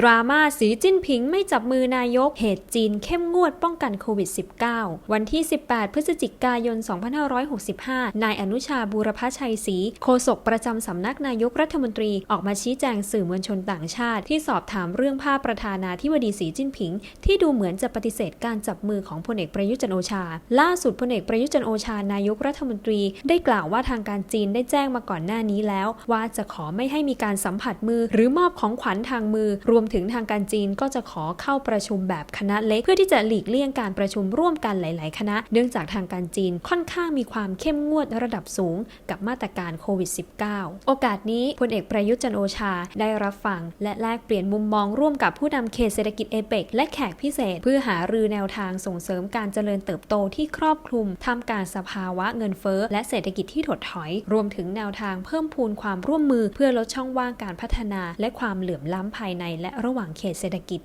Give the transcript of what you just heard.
ดราม่าสีจิ้นผิงไม่จับมือนายกเหตุจีนเข้มงวดป้องกันโควิด -19 วันที่ 18 พฤศจิกายน 2565 นายอนุชาบูรพชัยศรีโฆษกประจำสำนักนายกรัฐมนตรีออกมาชี้แจงสื่อมวลชนต่างชาติ ที่สอบถามเรื่องภาพประธานาธิบดีสีจิ้นผิง ที่ดูเหมือนจะปฏิเสธการจับมือของพลเอกประยุจันโอชา ล่าสุดพลเอกประยุจันโอชานายกรัฐมนตรีได้กล่าวว่าทางการจีนได้แจ้งมาก่อนหน้านี้แล้ว ว่าจะขอไม่ให้มีการสัมผัสมือ หรือมอบของขวัญทางมือรวมถึงทางการจีนก็จะขอเข้าประชุมแบบคณะเล็ก เพื่อที่จะหลีกเลี่ยงการประชุมร่วมกันหลาย ๆ คณะ เนื่องจากทางการจีนค่อนข้างมีความเข้มงวดระดับสูงกับมาตรการโควิด -19 โอกาสนี้พลเอกประยุทธ์จันโอชาได้รับฟัง และแลกเปลี่ยนมุมมองร่วมกับผู้นำเขตเศรษฐกิจเอเปกและแขกพิเศษ เพื่อหารือแนวทางส่งเสริมการเจริญเติบโตที่ครอบคลุมท่ามกลางสภาวะเงินเฟ้อและเศรษฐกิจที่ถดถอย รวมถึงแนวทางเพิ่มพูนความร่วมมือ เพื่อลดช่องว่างการพัฒนา และความเหลื่อมล้ำภายในและระหว่างเขตเศรษฐกิจ